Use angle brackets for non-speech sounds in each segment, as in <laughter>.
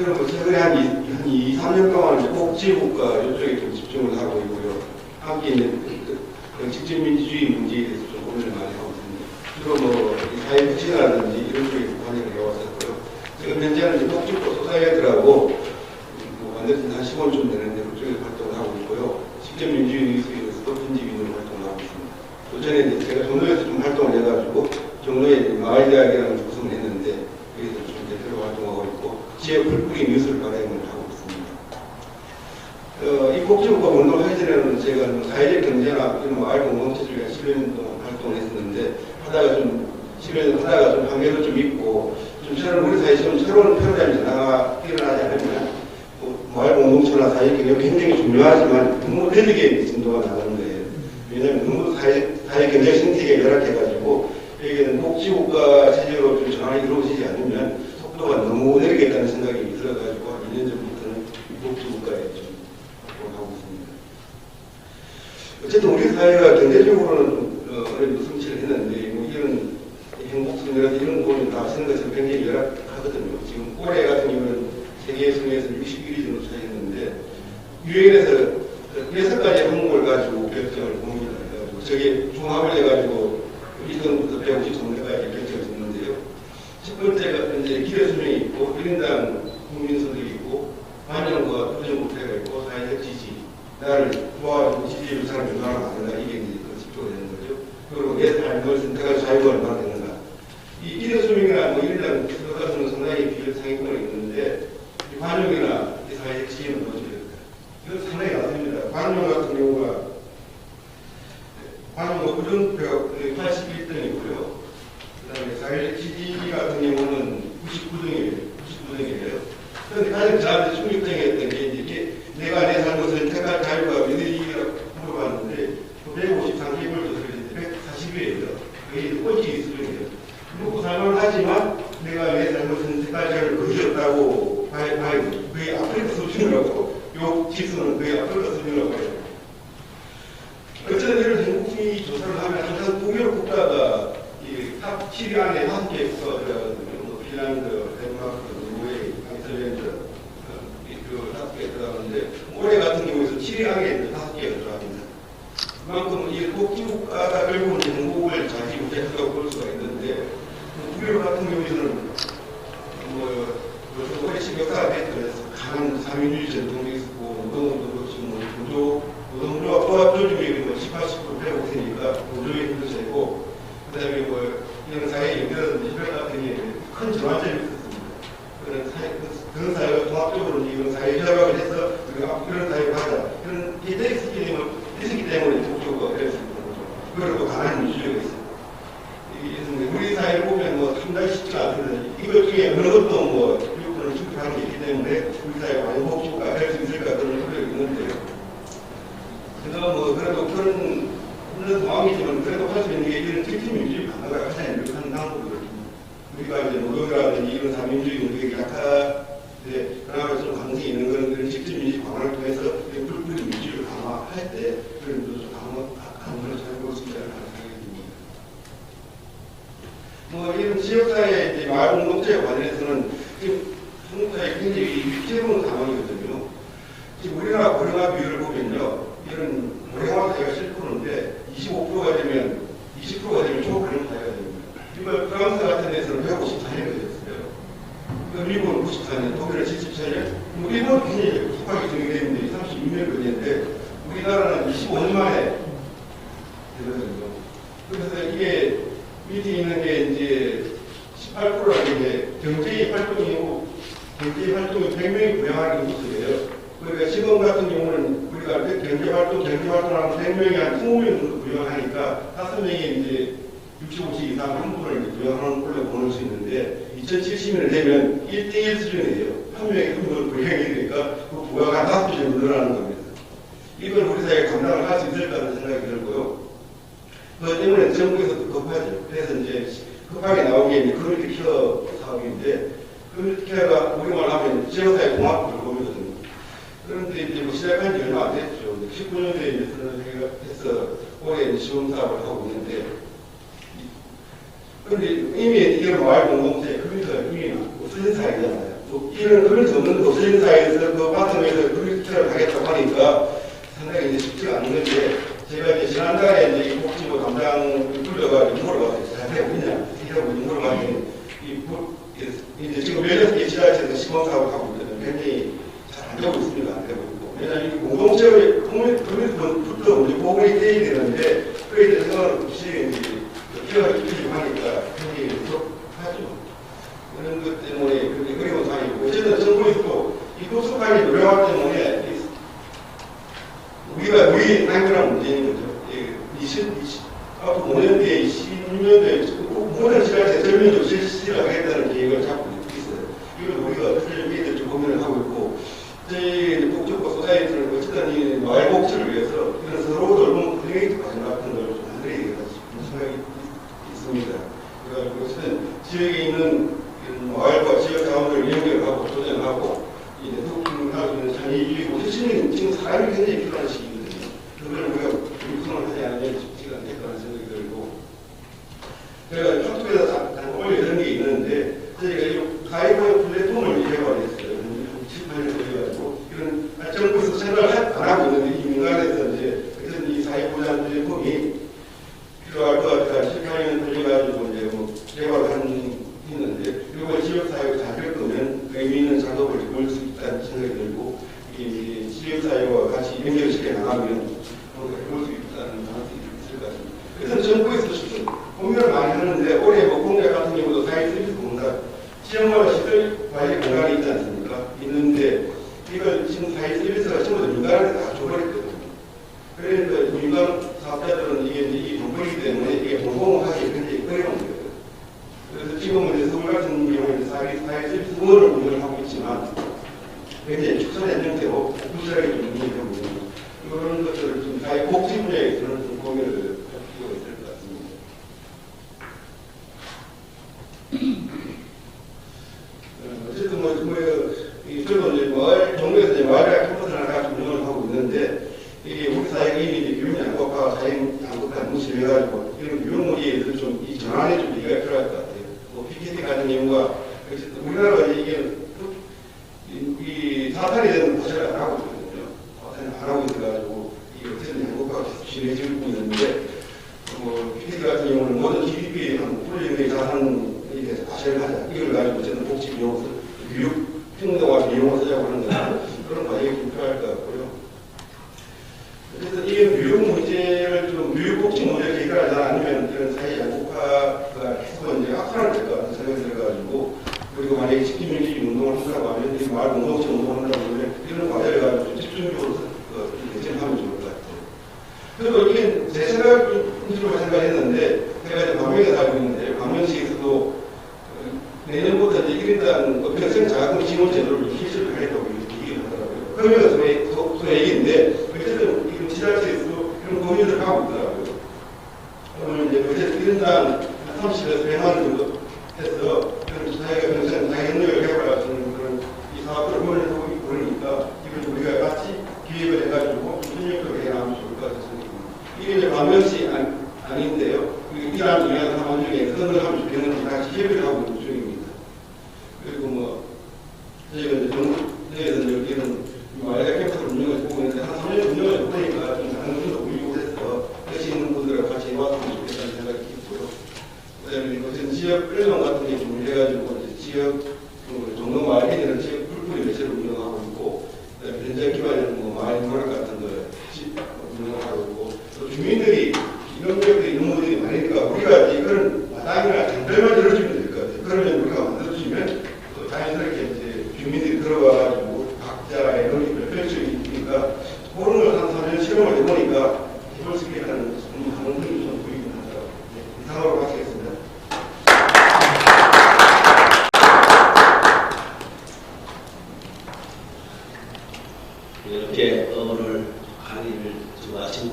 저는 뭐 최근에 한 2, 한 2, 3년 동안 복지국가 이쪽에 좀 집중을 하고 있고요. 함께 있는 그, 그 직접 민주주의 문제에 대해서 좀 고민을 많이 하고 있습니다. 주로 뭐 사회복지라든지 이런 쪽에 관여를 해왔었고요. 지금 현재는 이제 복지국가 소사이어들하고 뭐 만들어진 한 10원 좀 되는데 그쪽에 활동을 하고 있고요. 직접민주주의 위수에 대해서도 편집인으로 활동을 하고 있습니다. 또 전에 이제 제가 종로에서 좀 활동을 해가지고 종로에 이제 마을대학이라는 구성을 했는데 여기서 좀 대표로 활동하고 지역 풀뿌리 뉴스를 발행을 하고 있습니다. 어, 이 복지국가 운동하기 전에는 제가 뭐 사회적 경제나 이런 공동체 쪽에 10년 동안 활동을 했었는데 하다가 좀 10년 하다가 좀 한계도 좀 있고 좀 새로운 우리 사회에 좀 새로운 패러다임이 전화가 일어나지 않으면 뭐 마을 공동체나 사회 경제가 굉장히 중요하지만 너무 느리게 진도가 나가는 거예요. 왜냐하면 너무 사회, 사회 경제 생태계가 열악해가지고 여기는 복지국가 체제로 좀 전환이 이루어지지 않으면 속도가 너무 느리겠다는 생각이 들어가지고 한 2년 전부터는 이 복지국가에 좀 활동하고 있습니다. 어쨌든 우리 사회가 경제적으로는 좀, 어, 정도 성취를 했는데 뭐 이런 행복성이라든지 이런 부분이 나시는 것은 굉장히 열악하거든요. 지금 올해 같은 경우는 세계 순위에서 61위 정도 차이했는데 유엔에서 여섯 가지 항목을 가지고 결정을 공유를 해가지고 저게 종합을 해가지고 1등부터 153개까지 결정을 했는데요. 첫 번째가 이제 기대 수명이 있고 1인당 국민소득이 있고 반영과 부정부패가 있고 사회적 지지 나를 도와주고 지지해줄 사람이 얼마나 많은가 이게 이제 그 집중이 되는 거죠. 그리고 내 삶을 선택할 자유가 얼마나 되는가. 이 수명이나 뭐 1인당 수득 같은 건 상당히 비율 상위권에 있는데 이 반영이나 이 사회적 지지는 뭐죠? 이건 상당히 낮습니다. 반영 같은 경우가 반영과 부정표가 81등이고요. 그 다음에 사회적 지지 같은 경우는 99등이에요. 99등이에요. 그런데 가장 저한테 충격적이었던 게 이제 내가 내 삶을 선택할 자유가 몇 위라고 물어봤는데 153 테이블 조사를 140위예요. 거의 꼴찌 수준이에요. 그리고 삶을 하지만 내가 자유를 거의 없다고 봐야 봐야 거의 아프리카 수준이라고 요 지수는 거의 아프리카 수준이라고 해요. 어쨌든 이런 행복주의 조사를 하면 항상 동유럽 국가가 이탑 7위 안에 개 국가가 들어가거든요. 뭐 핀란드, 덴마크, 노르웨이, 아이슬란드 어, 그 다섯 개 들어가는데 올해 같은 경우에서 7위 안에 다섯 개가 들어갑니다. 그만큼 이 복지국가가 결국은 행복을 자지우지한다고 볼 수가 있는데 우리로 같은 경우에는 뭐 벌써 오래씩 역사가 됐더라서 강한 삼인주의 전통이 있었고 노동운동도 그렇지 뭐 노조 노동조합 조합조직이 뭐 18, 19 배우고 있으니까 노조의 힘도 세고 그다음에 뭐 이런 사회 연결라든지 혈 같은 게 큰 전환점이 있었습니다. 그런 사회 그런 사회가 통합적으로 이런 사회 협약을 해서 우리가 이런 사회로 가자 이런 기대가 있었기 때문에 있었기 때문에 복지가 그랬습니다. 그리고 강한 민주주의가 있어요. 이게 우리 사회를 보면 뭐 상당히 쉽지가 않거든요. 이것 중에 어느 것도 뭐 교육권을 충족하는 게 있기 때문에 우리 사회가 과연 복지가 될 수 있을까 그런 우려가 있는데요. 제가 뭐 그래도 그런 그런 상황이지만 그래도 할 수 있는 게 이런 특징민주주의 강화가 가장 유력한 방법이거든요. 우리가 이제 노동이라든지 이런 사민주의 운동이 약하데 그나마 좀 강성이 있는 그런 그런 직접 민주주의 강화를 통해서 불필 민주주의를 강화할 때 그런 좀 강화 강화를 잘볼수 있다는 생각이 듭니다. 뭐 이런 지역사회 이제 마을 공동체 관련해서는 지금 한국 사회 굉장히 위태로운 상황이거든요. 지금 우리나라 고령화 비율을 보면요. 이런 고령화 사회가 7%인데 25%가 되면 20%가 되면 초고령 사회가 됩니다. 이걸 프랑스 같은 데서는 154년이 됐어요. 그 미국은 94년, 독일은 77년, 뭐 일본 굉장히 속하게 정리되는데 36년 걸리는데 우리나라는 25년 만에 되거든요. 그래서 이게 밑에 있는 게 이제 18%라는 게 경제 활동이고 경제 활동이 100명이 부양하는 모습이에요. 그러니까 지금 같은 경우는 우리가 경제 활동, 경제 활동하는 100명이 한 20명 정도 부양하니까 5명이 이제 65세 이상 한 분을 이제 부양하는 걸로 보낼 수 있는데 2070년이 되면 1대1 수준이에요. 한 명이 한 분을 부양이 되니까 그 부양가 다섯 배 늘어나는 겁니다. 이걸 우리 사회가 감당을 할 수 있을까라는 생각이 들고요. 그것 때문에 정부에서도 급하죠. 그래서 이제 급하게 나온 게 이제 커뮤니티 케어 사업인데 케어가 우리말 하면 지역사회 공학부를 보거든요. 그런데 이제 뭐 시작한 지 얼마 안 됐죠. 19년도에 이제 선언을 해서 올해 시험 사업을 하고 있는데 근데 이미 이게 말고 농사에 컴퓨터 이미 없어진 사회잖아요. 이런 그릇 없는 없어진 사회에서 그 바텀에서 그릇처럼 하겠다고 하니까 상당히 이제 쉽지가 않은 건데 제가 이제 지난달에 이제 이 복지부 담당 불러가 물어봐서 잘하고 있냐 하고 물어봤더니 이 이제 지금 열여섯 개 지자체에서 시범사업을 하고 있거든요. 굉장히 잘 안 되고 있습니다. 안 되고 있고. 왜냐하면 공동체의 국민부터 우리 보호가 돼야 되는데 20, 20 앞으로 5년대, 26년대 모든 시간에 절면을 실시하겠다는 계획을 자꾸 듣고 있어요. 이걸 우리가 어떻게 좀 고민을 하고 있고 저희 북쪽과 소사이트는 어쨌든 이 마을 복지를 위해서 이런 서로 这个又还有没有同学都没有结果的。 있는데 이걸 지금 사회에서 전부 다 민간한테 다 줘버렸거든요. 그러니까 이게 우리 사회가 이미 유형 양극화, 자연 양극화 너무 심해가지고 이런 유형 논리들을 좀이 전환에 좀 이해가 필요할 것 같아요. 뭐 PKT 가는 이유가 우리나라가 이게 정부나 아니면 그런 사이가 국가가 계속 이제 악화를 될것 같은 생각이 들어가지고 그리고 만약에 집기민주주의 운동을 한다고 하면 이 마을 운동체 운동을 한다고 하면 이런 과제를 가지고 집중적으로 어, 그, 그, 대처하면 좋을 것 같아요. 그리고 이게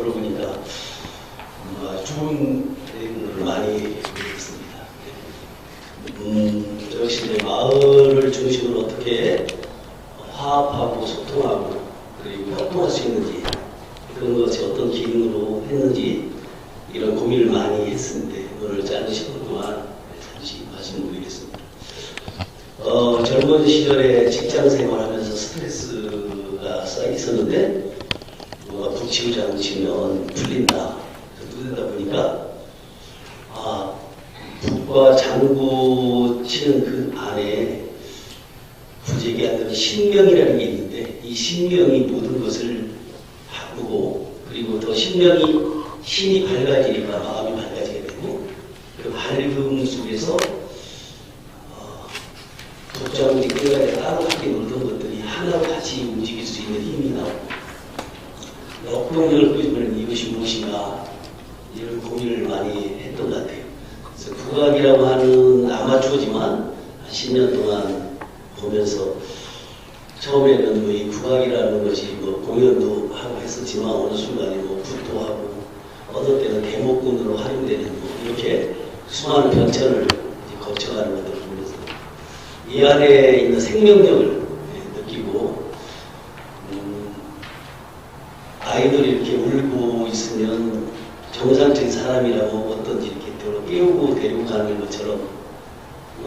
돌아보니까 어, 죽은 걸로 많이 보겠습니다. 음, 역시 이제 마을을 중심으로 어떻게 화합하고 소통하고 그리고 활동할 수 있는지 그런 것이 어떤 기능으로 했는지 이런 고민을 많이 했었는데 오늘 짧은 시간 동안 잠시 말씀드리겠습니다. 어, 젊은 시절에 직장 생활하면서 스트레스가 쌓이 있었는데 북치고 장치면 풀린다. 풀린다 보니까 아 북과 장구 치는 그 안에 부재기 하는 신명이라는 게 있는데 이 신명이 모든 것을 바꾸고 그리고 더 신명이 신이 밝아지니까 마음이 밝아지게 되고 그 밝음 속에서 어, 독자문이 끝까지 따로 하게 놀던 것들이 하나로 같이 움직일 수 있는 힘이 나오고 역동력을 끄집어내는 이것이 무엇인가 이런 고민을 많이 했던 것 같아요. 그래서 국악이라고 하는 아마추어지만 한 10년 동안 보면서 처음에는 뭐이 국악이라는 것이 뭐 공연도 하고 했었지만 어느 순간에 뭐 굿도 하고 어떤 때는 대목군으로 활용되는 뭐 이렇게 수많은 변천을 거쳐가는 것들을 보면서 이 안에 있는 생명력을 예, 느끼고 음, 아이들이 이렇게 울고 있으면 정상적인 사람이라고 어떤지 이렇게 또 깨우고 데리고 가는 것처럼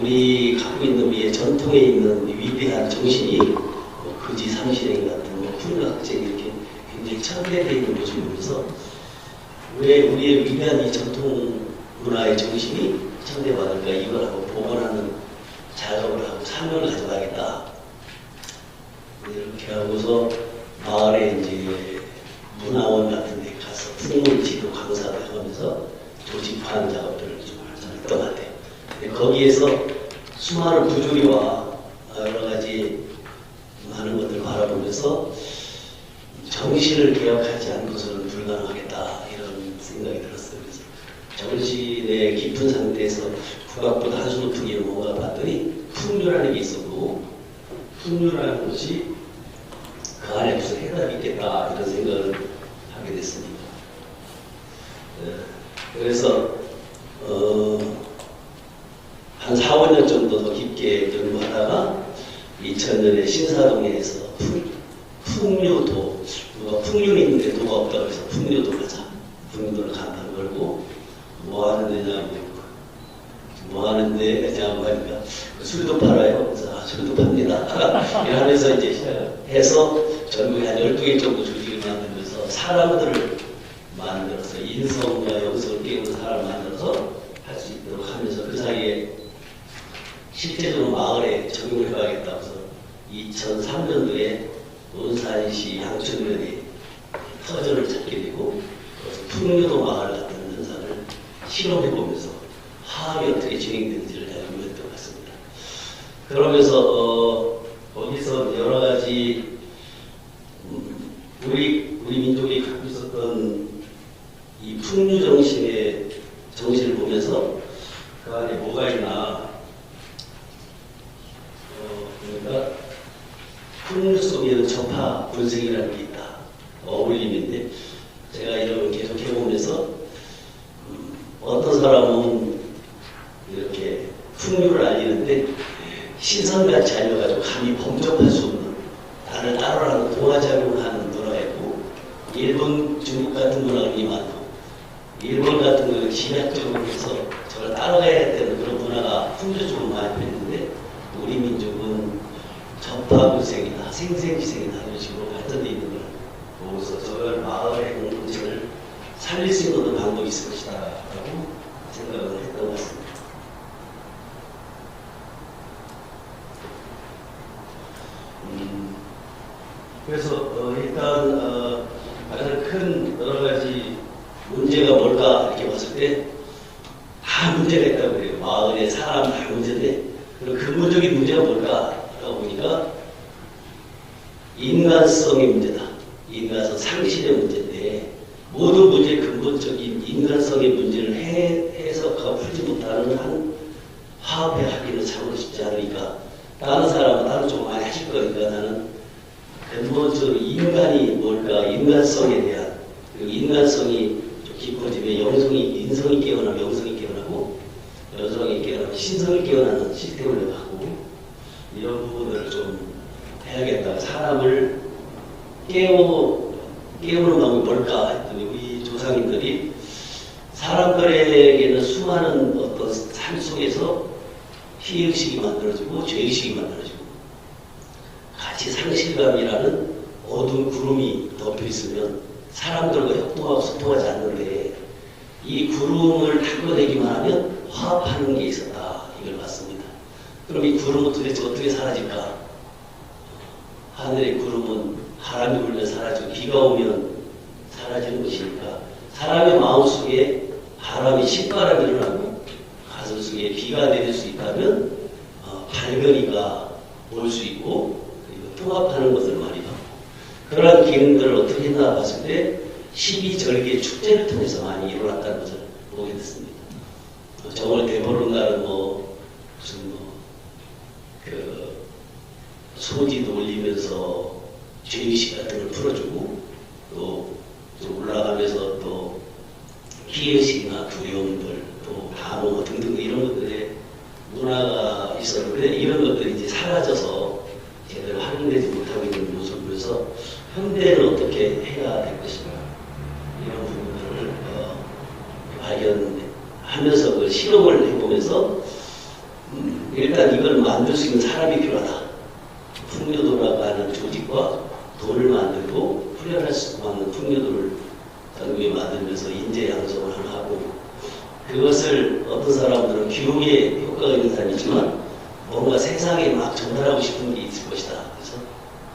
우리 갖고 있는 우리의 전통에 있는 이 위대한 정신이 뭐 거지 삼신행 같은 뭐 풍각제 이렇게 굉장히 천대되어 있는 모습을 보면서 왜 우리의 위대한 이 전통 문화의 정신이 천대받을까? 이걸 하고 복원하는 작업을 하고 사명을 가져가겠다. 이렇게 하고서 마을에 이제 문화원 같은 데 가서 풍물 지도 강사도 하면서 조직하는 작업들을 좀 했던 것 같아요. 근데 거기에서 수많은 부조리와 여러 가지 많은 것들을 바라보면서 정신을 개혁하지 않고서는 불가능하겠다 이런 생각이 들었어요. 그래서 정신의 깊은 상태에서 국악보다 한 수 높은 게 뭔가 봤더니 풍류라는 게 있었고 풍류라는 것이 그 안에 무슨 해답이 있겠다 이런 생각을 하게 됐습니다. 네, 그래서 어, 한 4, 5년 정도 더 깊게 연구하다가 2000년에 신사동에서 풍, 풍류도 누가 풍류는 있는데 도가 없다고 해서 풍류도 가자 풍류도를 간다는 걸고 뭐 하는 데냐고 뭐 하는데 그냥 하니까 술도 팔아요. 그래서 아, 술도 팝니다. <laughs> 이러면서 이제 시작해서 전국에 한 12개 정도 조직을 만들면서 사람들을 만들어서 인성과 영성을 깨우는 사람을 만들어서 할 수 있도록 하면서 그 사이에 실제적으로 마을에 적용을 해봐야겠다고 해서 2003년도에 논산시 양천면에 터전을 찾게 되고 그래서 풍류도 마을 같은 현상을 실험해 보면서 화합이 어떻게 진행되는지를 연구했던 것 같습니다. 그러면서 어, 거기서 여러 가지 음, 우리 우리 민족이 갖고 있었던 이 풍류 정신의 정신을 보면서 그 안에 뭐가 있나 어, 그러니까 풍류 속에는 전파 분석이라는 게 있다 어울림인데 제가 이런 걸 계속 해보면서 음, 어떤 사람은 이렇게 풍류를 알리는데 신선같이 알려가지고 감히 범접할 수 없는 나를 따라하는 동화작용하는 문화였고 일본, 중국 같은 많고 일본 같은 경우는 집약적으로 해서 저를 따라가야 되는 그런 문화가 풍조적으로 많이 있는데 우리 민족은 전파분생이나 생생지생이나 이런 식으로 발전되어 있는 걸 보고서 저걸 마을의 공동체를 살릴 수 있는 방법이 있을 것이다 라고 생각을 했던 것 같습니다. 음, 그래서 어, 일단 어, 가장 큰 여러 가지 문제가 뭘까 이렇게 봤을 때 다 문제가 있다고 그래요. 마을에 사람 다 문제인데 그럼 근본적인 문제가 뭘까라고 보니까 인간성의 문제다. 인간성 상실의 문제인데 모든 문제의 근본적인 인간성의 문제를 해, 해석하고 풀지 못하는 한 화합의 하기는 참으로 쉽지 않으니까 다른 사람은 다른 쪽 많이 하실 거니까 나는 근본적으로 인간이 뭘까 인간성에 대한 그리고 인간성이 좀 깊어지면 영성이 인성이 깨어나면 영성이 깨어나고 여성이 깨어나면 신성이 깨어나는 시스템을 하고 이런 부분들을 좀 해야겠다. 사람을 깨우 깨우는 방법이 뭘까 했더니 우리 조상님들이 사람들에게는 수많은 어떤 삶 속에서 피의식이 만들어지고 죄의식이 만들어지고 같이 상실감이라는 어두운 구름이 덮여 있으면 사람들과 협동하고 소통하지 않는데 이 구름을 닦아내기만 하면 화합하는 게 있었다 이걸 봤습니다. 그럼 이 구름은 도대체 어떻게 사라질까? 하늘의 구름은 바람이 불면 사라지고 비가 오면 사라지는 것이니까 사람의 마음속에 바람이 신바람이 일어나고 가슴 속에 비가 내릴 수 있다면 어, 발견이가 올 수 있고 그리고 통합하는 것을 많이 받고 그러한 기능들을 어떻게 했나 봤을 때 12절기의 축제를 통해서 많이 일어났다는 것을 보게 됐습니다. 어, 정월 대보름날은 뭐 무슨 뭐그 소지도 올리면서 죄의식 같은 걸 풀어주고 또, 또 올라가면서 또 피의식이나 두려움들 또 단어 등등 이런 것들에 문화가 있었는데 이런 것들이 이제 사라져서 제대로 활용되지 못하고 있는 모습을 보면서 현대는 어떻게 해야 될것인가 이런 부분들을 어, 발견하면서 그 실험을 해보면서 음, 일단 이걸 만들 수 있는 사람이 필요하다. 풍요도라고 하는 조직과 돈을 만들고 훈련할 수 있는 풍요도를 전국에 만들면서 인재 양성을 하고 그것을 어떤 사람들은 교육에 효과가 있는 사람이지만 뭔가 세상에 막 전달하고 싶은 게 있을 것이다. 그래서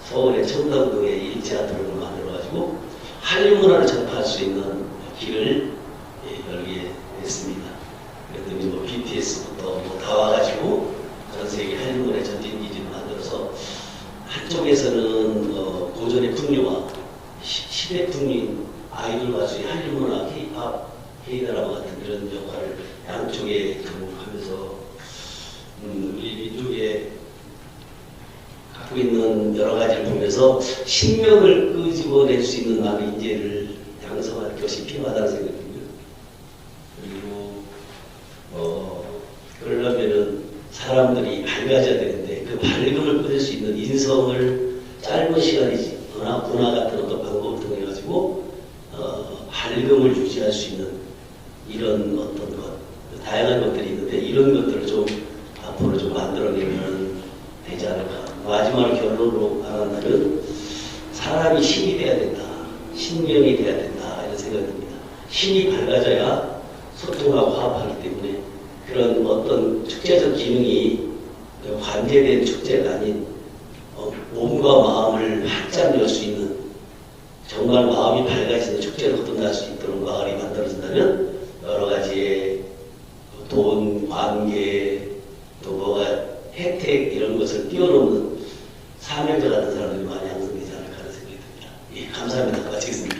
서울의 청담동에 일제아트를 만들어가지고 한류 문화를 전파할 수 있는 길을 예, 열게 됐습니다. 그랬더니 뭐 BTS부터 뭐 다 와가지고 전 세계 한류 문화의 전진 기지를 만들어서 한쪽에서는 어, 고전의 풍류와 시- 시대 풍류인 아이돌 가수의 한류 문화, K-팝, K-드라마 같은 이런 역할을 양쪽에 접목하면서 음, 우리 민족의 갖고 있는 여러 가지를 보면서 신명을 끄집어낼 수 있는 많은 인재를 양성할 것이 필요하다는 생각이 듭니다. 그리고 어, 그러려면은 사람들이 밝아져야 되는데 그 밝음을 끊을 수 있는 인성을 짧은 시간이거나 문화 같은 어떤 방법을 통해 가지고 어, 밝음을 유지할 수 있는 이런 어떤 것 다양한 것들이 있는데 이런 것들을 좀 앞으로 좀 만들어내면 되지 않을까 마지막으로 결론으로 말한다면 사람이 신이 돼야 된다 신명이 돼야 된다 이런 생각이 듭니다. 신이 밝아져야 소통하고 화합하기 때문에 그런 어떤 축제적 기능이 관계된 축제가 아닌 어, 몸과 마음을 활짝 열 수 있는 정말 마음이 밝아지는 축제로 거듭날 수 있도록 마을이 만들어진다면 여러 가지의 돈, 관계, 또 뭐가 혜택 이런 것을 뛰어넘는 사명자 같은 사람들이 예, 감사합니다. 마치겠습니다.